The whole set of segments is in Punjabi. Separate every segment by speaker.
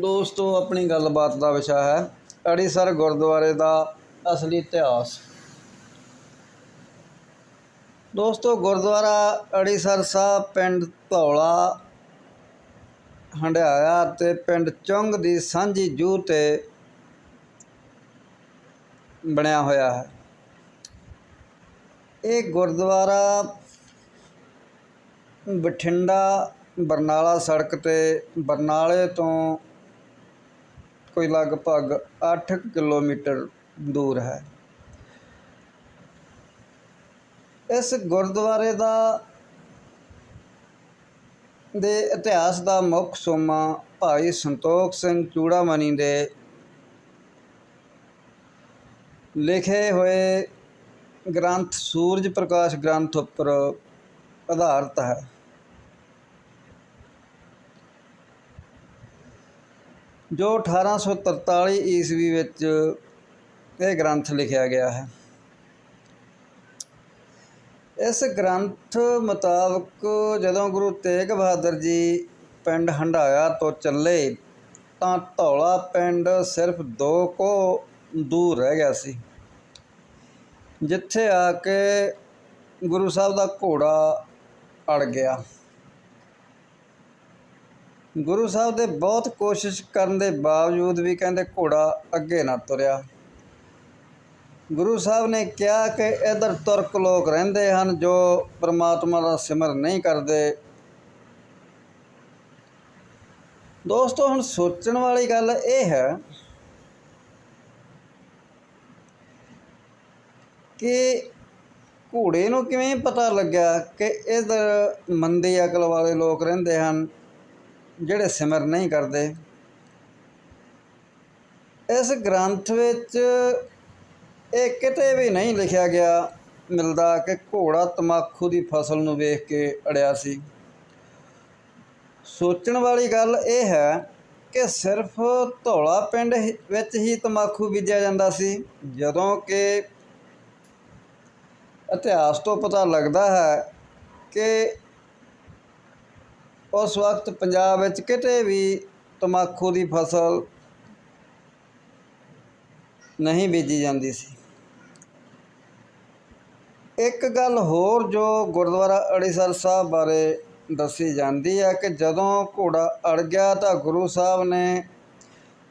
Speaker 1: ਦੋਸਤੋ, ਆਪਣੀ ਗੱਲਬਾਤ ਦਾ ਵਿਸ਼ਾ ਹੈ ਅੜੀਸਰ ਗੁਰਦੁਆਰੇ ਦਾ ਅਸਲੀ ਇਤਿਹਾਸ। ਦੋਸਤੋ, ਗੁਰਦੁਆਰਾ ਅੜੀਸਰ ਸਾਹਿਬ ਪਿੰਡ ਧੌਲਾ, ਹੰਡਿਆਇਆ ਤੇ ਪਿੰਡ ਚੁੰਗ ਦੀ ਸਾਂਝੀ ਜੂ ਤੇ ਬਣਿਆ ਹੋਇਆ ਹੈ। ਇਹ ਗੁਰਦੁਆਰਾ ਬਠਿੰਡਾ, ਬਰਨਾਲਾ ਸੜਕ ਤੇ ਬਰਨਾਲੇ ਤੋਂ ਕੋਈ ਲਗਭਗ 8 ਕਿਲੋਮੀਟਰ ਦੂਰ ਹੈ। ਇਸ ਗੁਰਦੁਆਰੇ ਦਾ ਦੇ ਇਤਿਹਾਸ ਦਾ ਮੁੱਖ ਸੋਮਾ ਭਾਈ ਸੰਤੋਖ ਸਿੰਘ ਚੂੜਾਮਣੀ ਦੇ ਲਿਖੇ ਹੋਏ ਗ੍ਰੰਥ ਸੂਰਜ ਪ੍ਰਕਾਸ਼ ਗ੍ਰੰਥ ਉੱਪਰ ਆਧਾਰਿਤ ਹੈ। ਜੋ 1843 ਈਸਵੀ ਵਿੱਚ ਇਹ ਗ੍ਰੰਥ ਲਿਖਿਆ ਗਿਆ ਹੈ। ਇਸ ਗ੍ਰੰਥ ਮੁਤਾਬਕ ਜਦੋਂ ਗੁਰੂ ਤੇਗ ਬਹਾਦਰ ਜੀ ਪਿੰਡ ਹੰਡਾਇਆ ਤੋਂ ਚੱਲੇ, ਤਾਂ ਧੌਲਾ ਪਿੰਡ ਸਿਰਫ 2 ਕੋ ਦੂਰ ਰਹਿ ਗਿਆ ਸੀ, ਜਿੱਥੇ ਆ ਕੇ ਗੁਰੂ ਸਾਹਿਬ ਦਾ ਘੋੜਾ ਅੜ ਗਿਆ। ਗੁਰੂ ਸਾਹਿਬ ਦੇ ਬਹੁਤ ਕੋਸ਼ਿਸ਼ ਕਰਨ ਦੇ ਬਾਵਜੂਦ ਵੀ ਕਹਿੰਦੇ ਘੋੜਾ ਅੱਗੇ ਨਾ ਤੁਰਿਆ। ਗੁਰੂ ਸਾਹਿਬ ਨੇ ਕਿਹਾ ਕਿ ਇਧਰ ਤੁਰਕ ਲੋਕ ਰਹਿੰਦੇ ਹਨ ਜੋ ਪ੍ਰਮਾਤਮਾ ਦਾ ਸਿਮਰ ਨਹੀਂ ਕਰਦੇ। ਦੋਸਤੋ, ਹੁਣ ਸੋਚਣ ਵਾਲੀ ਗੱਲ ਇਹ ਹੈ ਕਿ ਘੋੜੇ ਨੂੰ ਕਿਵੇਂ ਪਤਾ ਲੱਗਿਆ ਕਿ ਇਧਰ ਮੰਦੀ ਅਕਲ ਵਾਲੇ ਲੋਕ ਰਹਿੰਦੇ ਹਨ? ਜਿਹੜੇ ਸਿਮਰ ਨਹੀਂ ਕਰਦੇ, ਇਸ ਗ੍ਰੰਥ ਵਿੱਚ ਇਹ ਕਿਤੇ ਵੀ ਨਹੀਂ ਲਿਖਿਆ ਗਿਆ, ਮਿਲਦਾ ਕਿ ਘੋੜਾ ਤਮਾਕੂ ਦੀ ਫਸਲ ਨੂੰ ਵੇਖ ਕੇ ਅੜਿਆ ਸੀ। ਸੋਚਣ ਵਾਲੀ ਗੱਲ ਇਹ ਹੈ ਕਿ ਸਿਰਫ ਧੌਲਾ ਪਿੰਡ ਵਿੱਚ ਹੀ ਤਮਾਕੂ ਬੀਜਿਆ ਜਾਂਦਾ ਸੀ, ਜਦੋਂ ਕਿ ਇਤਿਹਾਸ ਤੋਂ ਪਤਾ ਲੱਗਦਾ ਹੈ ਕਿ ਉਸ ਵਕਤ ਪੰਜਾਬ ਵਿੱਚ ਕਿਤੇ ਵੀ ਤਮਾਕੂ ਦੀ ਫਸਲ ਨਹੀਂ ਬੀਜੀ ਜਾਂਦੀ ਸੀ। ਇੱਕ ਗੱਲ ਹੋਰ ਜੋ ਗੁਰਦੁਆਰਾ ਅੜੀਸਰ ਸਾਹਿਬ ਬਾਰੇ ਦੱਸੀ ਜਾਂਦੀ ਹੈ ਕਿ ਜਦੋਂ ਘੋੜਾ ਅੜ ਗਿਆ ਤਾਂ ਗੁਰੂ ਸਾਹਿਬ ਨੇ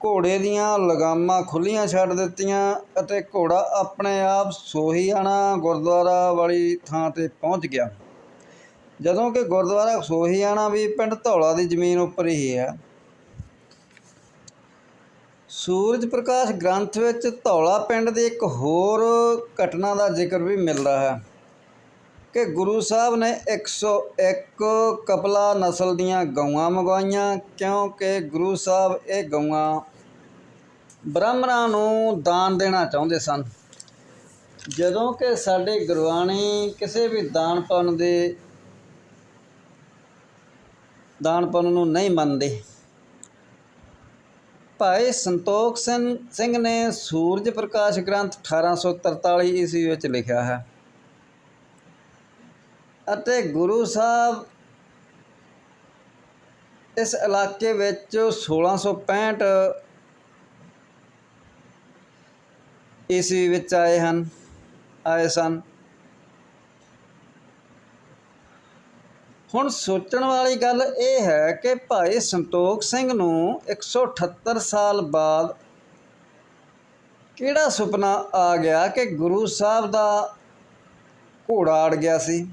Speaker 1: ਘੋੜੇ ਦੀਆਂ ਲਗਾਮਾਂ ਖੁੱਲੀਆਂ ਛੱਡ ਦਿੱਤੀਆਂ ਅਤੇ ਘੋੜਾ ਆਪਣੇ ਆਪ ਸੋਹੀਆਣਾ ਗੁਰਦੁਆਰਾ ਵਾਲੀ ਥਾਂ ਤੇ ਪਹੁੰਚ ਗਿਆ। ਜਦੋਂ ਕਿ ਗੁਰਦੁਆਰਾ ਸੋਹੀਆਣਾ ਵੀ ਪਿੰਡ ਧੌਲਾ ਦੀ ਜ਼ਮੀਨ ਉੱਪਰ ਹੀ ਹੈ ਸੂਰਜ ਪ੍ਰਕਾਸ਼ ਗ੍ਰੰਥ ਵਿੱਚ ਧੌਲਾ ਪਿੰਡ ਦੀ ਇੱਕ ਹੋਰ ਘਟਨਾ ਦਾ ਜ਼ਿਕਰ ਵੀ ਮਿਲਦਾ ਹੈ ਕਿ ਗੁਰੂ ਸਾਹਿਬ ਨੇ 101 ਕਪਲਾ ਨਸਲ ਦੀਆਂ ਗਊਆਂ ਮੰਗਵਾਈਆਂ, ਕਿਉਂਕਿ ਗੁਰੂ ਸਾਹਿਬ ਇਹ ਗਊਆਂ ਬ੍ਰਾਹਮਣਾਂ ਨੂੰ ਦਾਨ ਦੇਣਾ ਚਾਹੁੰਦੇ ਸਨ। ਜਦੋਂ ਕਿ ਸਾਡੇ ਗੁਰਬਾਣੀ ਕਿਸੇ ਵੀ ਦਾਨ ਪੁੰਨ ਦੇ ਦਾਨ ਪੁੰਨ ਨੂੰ ਨਹੀਂ ਮੰਨਦੇ। ਭਾਈ ਸੰਤੋਖ ਸਿੰਘ ਸਿੰਘ ਨੇ ਸੂਰਜ ਪ੍ਰਕਾਸ਼ ਗ੍ਰੰਥ 1843 ਈਸਵੀ ਵਿੱਚ ਲਿਖਿਆ ਹੈ। ਅਤੇ ਗੁਰੂ ਸਾਹਿਬ ਇਸ ਇਲਾਕੇ ਵਿੱਚ 1665 ਈਸਵੀ ਵਿੱਚ ਆਏ ਹਨ, ਆਏ ਸਨ। ਹੁਣ ਸੋਚਣ ਵਾਲੀ ਗੱਲ ਇਹ ਹੈ ਕਿ ਭਾਈ ਸੰਤੋਖ ਸਿੰਘ ਨੂੰ 178 ਸਾਲ ਬਾਅਦ ਕਿਹੜਾ ਸੁਪਨਾ ਆ ਗਿਆ ਕਿ ਗੁਰੂ ਸਾਹਿਬ ਦਾ ਘੋੜਾ ਅੜ ਗਿਆ ਸੀ?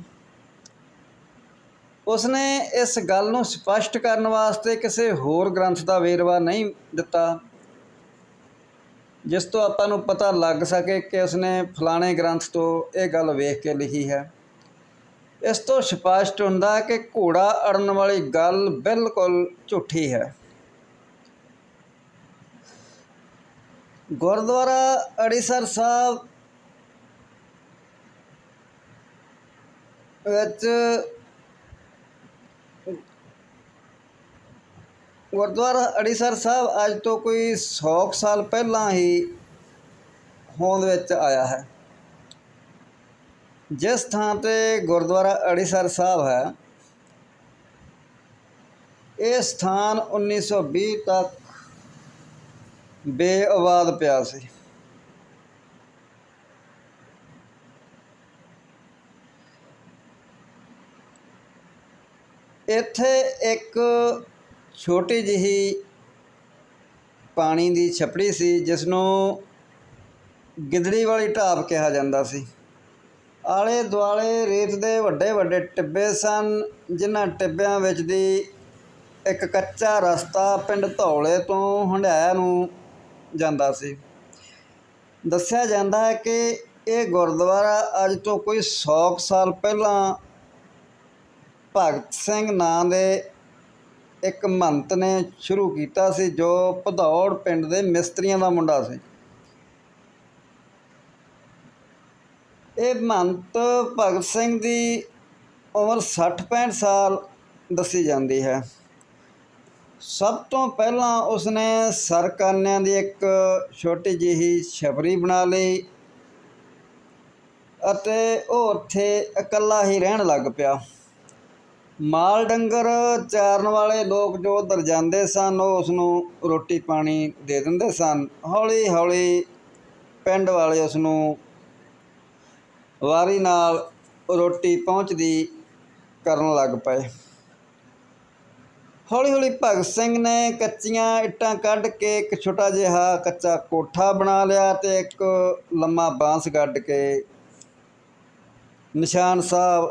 Speaker 1: ਉਸਨੇ ਇਸ ਗੱਲ ਨੂੰ ਸਪਸ਼ਟ ਕਰਨ ਵਾਸਤੇ ਕਿਸੇ ਹੋਰ ਗ੍ਰੰਥ ਦਾ ਵੇਰਵਾ ਨਹੀਂ ਦਿੱਤਾ, ਜਿਸ ਤੋਂ ਆਪਾਂ ਨੂੰ ਪਤਾ ਲੱਗ ਸਕੇ ਕਿ ਉਸਨੇ ਫਲਾਣੇ ਗ੍ਰੰਥ ਤੋਂ ਇਹ ਗੱਲ ਵੇਖ ਕੇ ਲਿਖੀ ਹੈ। ਇਸ ਤੋਂ ਸਪਸ਼ਟ ਹੁੰਦਾ ਹੈ ਕਿ ਘੋੜਾ ਅੜਨ ਵਾਲੀ ਗੱਲ ਬਿਲਕੁਲ ਝੂਠੀ ਹੈ। ਗੁਰਦੁਆਰਾ ਅੜੀਸਰ ਸਾਹਿਬ ਵਿੱਚ ਗੁਰਦੁਆਰਾ ਅੜੀਸਰ ਸਾਹਿਬ ਅੱਜ ਤੋਂ ਕੋਈ 100 ਕੁ ਸਾਲ ਪਹਿਲਾਂ ਹੀ ਹੋਂਦ ਵਿੱਚ ਆਇਆ ਹੈ। ਜਿਸ ਥਾਂ ਤੇ ਗੁਰਦੁਆਰਾ ਅੜੀਸਰ ਸਾਹਿਬ ਹੈ, ਇਹ ਸਥਾਨ 1920 ਤੱਕ ਬੇਆਵਾਜ਼ ਪਿਆ ਸੀ। ਇੱਥੇ ਇੱਕ ਛੋਟੀ ਜਿਹੀ ਪਾਣੀ ਦੀ ਛਪੜੀ ਸੀ ਜਿਸ ਨੂੰ ਗਿੱਦੜੀ ਵਾਲੀ ਢਾਬ ਕਿਹਾ ਜਾਂਦਾ ਸੀ। ਆਲੇ ਦੁਆਲੇ ਰੇਤ ਦੇ ਵੱਡੇ ਵੱਡੇ ਟਿੱਬੇ ਸਨ, ਜਿਨ੍ਹਾਂ ਟਿੱਬਿਆਂ ਵਿੱਚ ਦੀ ਇੱਕ ਕੱਚਾ ਰਸਤਾ ਪਿੰਡ ਧੌਲੇ ਤੋਂ ਹੰਡਾਇਆ ਨੂੰ ਜਾਂਦਾ ਸੀ। ਦੱਸਿਆ ਜਾਂਦਾ ਹੈ ਕਿ ਇਹ ਗੁਰਦੁਆਰਾ ਅੱਜ ਤੋਂ ਕੋਈ 100 ਕੁ ਸਾਲ ਪਹਿਲਾਂ ਭਗਤ ਸਿੰਘ ਨਾਂ ਦੇ ਇੱਕ ਮੰਤ ਨੇ ਸ਼ੁਰੂ ਕੀਤਾ ਸੀ, ਜੋ ਭਦੌੜ ਪਿੰਡ ਦੇ ਮਿਸਤਰੀਆਂ ਦਾ ਮੁੰਡਾ ਸੀ। ਇਹ ਮਹੰਤ ਭਗਤ ਸਿੰਘ ਦੀ ਉਮਰ 60 65 ਸਾਲ ਦੱਸੀ ਜਾਂਦੀ ਹੈ। ਸਭ ਤੋਂ ਪਹਿਲਾਂ ਉਸਨੇ ਸਰਕਾਨਿਆਂ ਦੀ ਇੱਕ ਛੋਟੀ ਜਿਹੀ ਛਪਰੀ ਬਣਾ ਲਈ ਅਤੇ ਉਹ ਉੱਥੇ ਇਕੱਲਾ ਹੀ ਰਹਿਣ ਲੱਗ ਪਿਆ। ਮਾਲ ਡੰਗਰ ਚਾਰਨ ਵਾਲੇ ਲੋਕ ਜੋ ਉੱਧਰ ਜਾਂਦੇ ਸਨ, ਉਹ ਉਸ ਨੂੰ ਰੋਟੀ ਪਾਣੀ ਦੇ ਦਿੰਦੇ ਸਨ। ਹੌਲੀ ਹੌਲੀ ਪਿੰਡ ਵਾਲੇ ਉਸ ਨੂੰ ਵਾਰੀ ਨਾਲ ਰੋਟੀ ਪਹੁੰਚਦੀ ਕਰਨ ਲੱਗ ਪਏ। ਹੌਲੀ ਹੌਲੀ ਭਗਤ ਸਿੰਘ ਨੇ ਕੱਚੀਆਂ ਇੱਟਾਂ ਕੱਢ ਕੇ ਇੱਕ ਛੋਟਾ ਜਿਹਾ ਕੱਚਾ ਕੋਠਾ ਬਣਾ ਲਿਆ ਤੇ ਇੱਕ ਲੰਮਾ ਬਾਂਸ ਗੱਡ ਕੇ ਨਿਸ਼ਾਨ ਸਾਹਿਬ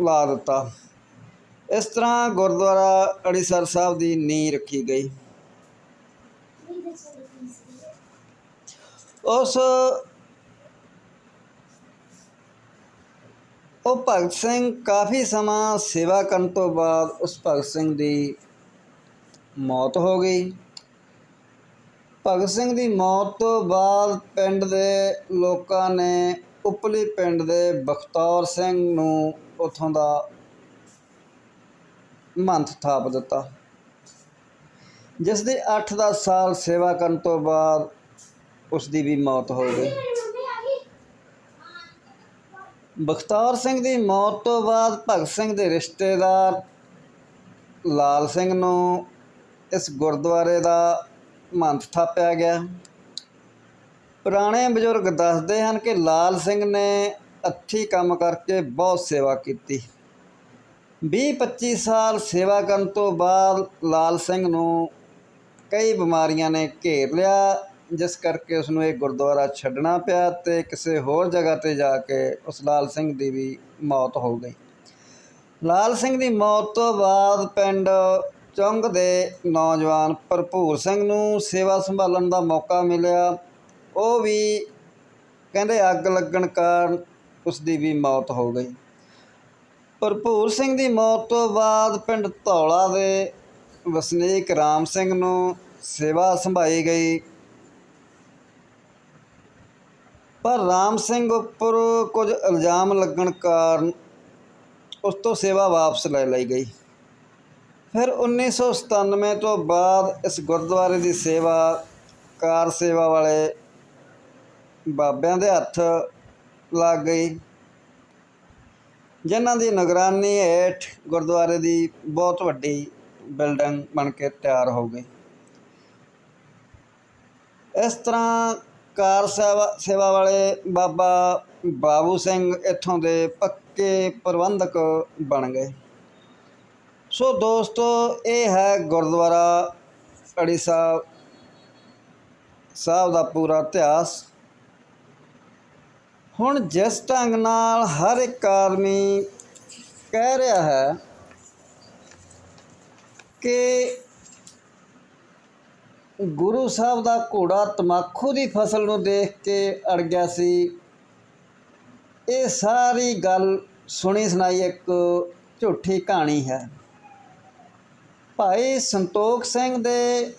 Speaker 1: ਲਾ ਦਿੱਤਾ। ਇਸ ਤਰ੍ਹਾਂ ਗੁਰਦੁਆਰਾ ਅੜੀਸਰ ਸਾਹਿਬ ਦੀ ਨੀਂਹ ਰੱਖੀ ਗਈ। ਉਸ ਉਹ ਭਗਤ ਸਿੰਘ ਕਾਫੀ ਸਮਾਂ ਸੇਵਾ ਕਰਨ ਤੋਂ ਬਾਅਦ ਉਸ ਭਗਤ ਸਿੰਘ ਦੀ ਮੌਤ ਹੋ ਗਈ। ਭਗਤ ਸਿੰਘ ਦੀ ਮੌਤ ਤੋਂ ਬਾਅਦ ਪਿੰਡ ਦੇ ਲੋਕਾਂ ਨੇ ਉਪਲੀ ਪਿੰਡ ਦੇ ਬਖਤੌਰ ਸਿੰਘ ਨੂੰ ਉਥੋਂ ਦਾ ਮਹੰਤ ਥਾਪ ਦਿੱਤਾ। ਜਿਸ ਦੇ 8-10 ਸਾਲ ਸੇਵਾ ਕਰਨ ਤੋਂ ਬਾਅਦ ਉਸ ਦੀ ਵੀ ਮੌਤ ਹੋ ਗਈ। ਬਖਤੌਰ ਸਿੰਘ ਦੀ ਮੌਤ ਤੋਂ ਬਾਅਦ ਭਗਤ ਸਿੰਘ ਦੇ ਰਿਸ਼ਤੇਦਾਰ ਲਾਲ ਸਿੰਘ ਨੂੰ ਇਸ ਗੁਰਦੁਆਰੇ ਦਾ ਮਹੰਤ ਥਾਪਿਆ ਗਿਆ। ਪੁਰਾਣੇ ਬਜ਼ੁਰਗ ਦੱਸਦੇ ਹਨ ਕਿ ਲਾਲ ਸਿੰਘ ਨੇ ਅੱਥੀ ਕੰਮ ਕਰਕੇ ਬਹੁਤ ਸੇਵਾ ਕੀਤੀ। 20-25 ਸਾਲ ਸੇਵਾ ਕਰਨ ਤੋਂ ਬਾਅਦ ਲਾਲ ਸਿੰਘ ਨੂੰ ਕਈ ਬਿਮਾਰੀਆਂ ਨੇ ਘੇਰ ਲਿਆ। ਜਿਸ ਕਰਕੇ ਉਸ ਨੂੰ ਇਹ ਗੁਰਦੁਆਰਾ ਛੱਡਣਾ ਪਿਆ ਤੇ ਕਿਸੇ ਹੋਰ ਜਗ੍ਹਾ ਤੇ ਜਾ ਕੇ ਉਸ ਲਾਲ ਸਿੰਘ ਦੀ ਵੀ ਮੌਤ ਹੋ ਗਈ। ਲਾਲ ਸਿੰਘ ਦੀ ਮੌਤ ਤੋਂ ਬਾਅਦ ਪਿੰਡ ਚੁੰਗ ਦੇ ਨੌਜਵਾਨ ਭਰਪੂਰ ਸਿੰਘ ਨੂੰ ਸੇਵਾ ਸੰਭਾਲਣ ਦਾ ਮੌਕਾ ਮਿਲਿਆ। ਉਹ ਵੀ ਕਹਿੰਦੇ ਅੱਗ ਲੱਗਣ ਕਾਰਨ ਉਸ ਦੀ ਵੀ ਮੌਤ ਹੋ ਗਈ। ਭਰਪੂਰ ਸਿੰਘ ਦੀ ਮੌਤ ਤੋਂ ਬਾਅਦ ਪਿੰਡ ਧੌਲਾ ਦੇ ਵਸਨੀਕ ਰਾਮ ਸਿੰਘ ਨੂੰ ਸੇਵਾ ਸੰਭਾਈ ਗਈ। ਪਰ ਰਾਮ ਸਿੰਘ ਉੱਪਰ ਕੁਝ ਇਲਜ਼ਾਮ ਲੱਗਣ ਕਾਰਨ ਉਸ ਤੋਂ ਸੇਵਾ ਵਾਪਸ ਲੈ ਲਈ ਗਈ। ਫਿਰ 1997 ਤੋਂ ਬਾਅਦ ਇਸ ਗੁਰਦੁਆਰੇ ਦੀ ਸੇਵਾ, ਕਾਰ ਸੇਵਾ ਵਾਲੇ ਬਾਬਿਆਂ ਦੇ ਹੱਥ ਲੱਗ ਗਈ, ਜਿਨ੍ਹਾਂ ਦੀ ਨਿਗਰਾਨੀ ਹੇਠ ਗੁਰਦੁਆਰੇ ਦੀ ਬਹੁਤ ਵੱਡੀ ਬਿਲਡਿੰਗ ਬਣ ਕੇ ਤਿਆਰ ਹੋ ਗਈ। ਇਸ ਤਰ੍ਹਾਂ ਕਾਰ ਸੇਵਾ ਸੇਵਾ ਵਾਲੇ ਬਾਬਾ ਬਾਬੂ ਸਿੰਘ ਇੱਥੋਂ ਦੇ ਪੱਕੇ ਪ੍ਰਬੰਧਕ ਬਣ ਗਏ। ਸੋ ਦੋਸਤੋ, ਇਹ ਹੈ ਗੁਰਦੁਆਰਾ ਅੜੀ ਸਾਹਿਬ ਸਾਹਿਬ ਦਾ ਪੂਰਾ ਇਤਿਹਾਸ। ਹੁਣ ਜਿਸ ਢੰਗ ਨਾਲ ਹਰ ਇੱਕ ਆਦਮੀ ਕਹਿ ਰਿਹਾ ਹੈ ਕਿ ਗੁਰੂ ਸਾਹਿਬ ਦਾ ਘੋੜਾ ਤਮਾਕੂ ਦੀ ਫਸਲ ਨੂੰ ਦੇਖ ਕੇ ਅੜ ਗਿਆ ਸੀ। ਇਹ ਸਾਰੀ ਗੱਲ ਸੁਣੀ ਸੁਣਾਈ ਇੱਕ ਝੂਠੀ ਕਹਾਣੀ ਹੈ। ਭਾਈ ਸੰਤੋਖ ਸਿੰਘ ਦੇ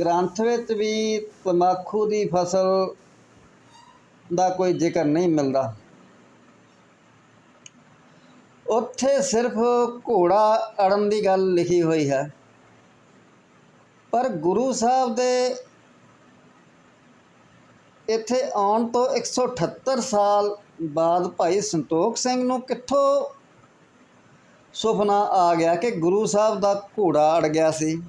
Speaker 1: ਗ੍ਰੰਥ ਵਿੱਚ ਵੀ ਤਮਾਕੂ ਦੀ ਫਸਲ ਦਾ ਕੋਈ ਜ਼ਿਕਰ ਨਹੀਂ ਮਿਲਦਾ। ਉੱਥੇ ਸਿਰਫ ਘੋੜਾ ਅੜਨ ਦੀ ਗੱਲ ਲਿਖੀ ਹੋਈ ਹੈ। ਪਰ ਗੁਰੂ ਸਾਹਿਬ ਦੇ ਇੱਥੇ ਆਉਣ ਤੋਂ 178 ਸਾਲ ਬਾਅਦ ਭਾਈ ਸੰਤੋਖ ਸਿੰਘ ਨੂੰ ਕਿੱਥੋਂ ਸੁਪਨਾ ਆ ਗਿਆ ਕਿ ਗੁਰੂ ਸਾਹਿਬ ਦਾ ਘੋੜਾ ਅੜ ਗਿਆ ਸੀ?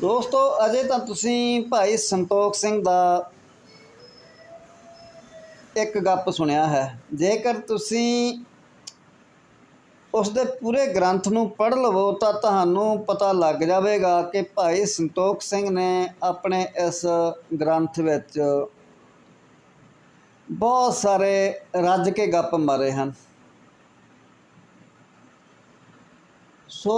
Speaker 1: ਦੋਸਤੋ, ਅਜੇ ਤਾਂ ਤੁਸੀਂ ਭਾਈ ਸੰਤੋਖ ਸਿੰਘ ਦਾ ਇੱਕ ਗੱਪ ਸੁਣਿਆ ਹੈ। ਜੇਕਰ ਤੁਸੀਂ ਉਸ ਦੇ ਪੂਰੇ ਗ੍ਰੰਥ ਨੂੰ ਪੜ੍ਹ ਲਵੋ ਤਾਂ ਤੁਹਾਨੂੰ ਪਤਾ ਲੱਗ ਜਾਵੇਗਾ ਕਿ ਭਾਈ ਸੰਤੋਖ ਸਿੰਘ ਨੇ ਆਪਣੇ ਇਸ ਗ੍ਰੰਥ ਵਿੱਚ ਬਹੁਤ ਸਾਰੇ ਰੱਜ ਕੇ ਗੱਪ ਮਾਰੇ ਹਨ। ਸੋ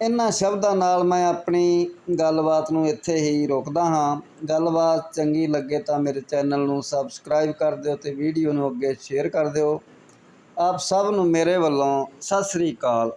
Speaker 1: ਇਹਨਾਂ ਸ਼ਬਦਾਂ ਨਾਲ ਮੈਂ ਆਪਣੀ ਗੱਲਬਾਤ ਨੂੰ ਇੱਥੇ ਹੀ ਰੋਕਦਾ ਹਾਂ। ਗੱਲਬਾਤ ਚੰਗੀ ਲੱਗੇ ਤਾਂ ਮੇਰੇ ਚੈਨਲ ਨੂੰ ਸਬਸਕ੍ਰਾਈਬ ਕਰ ਦਿਓ ਤੇ ਵੀਡੀਓ ਨੂੰ ਅੱਗੇ ਸ਼ੇਅਰ ਕਰ ਦਿਓ। ਆਪ ਸਭ ਨੂੰ ਮੇਰੇ ਵੱਲੋਂ ਸਤਿ ਸ੍ਰੀ ਅਕਾਲ।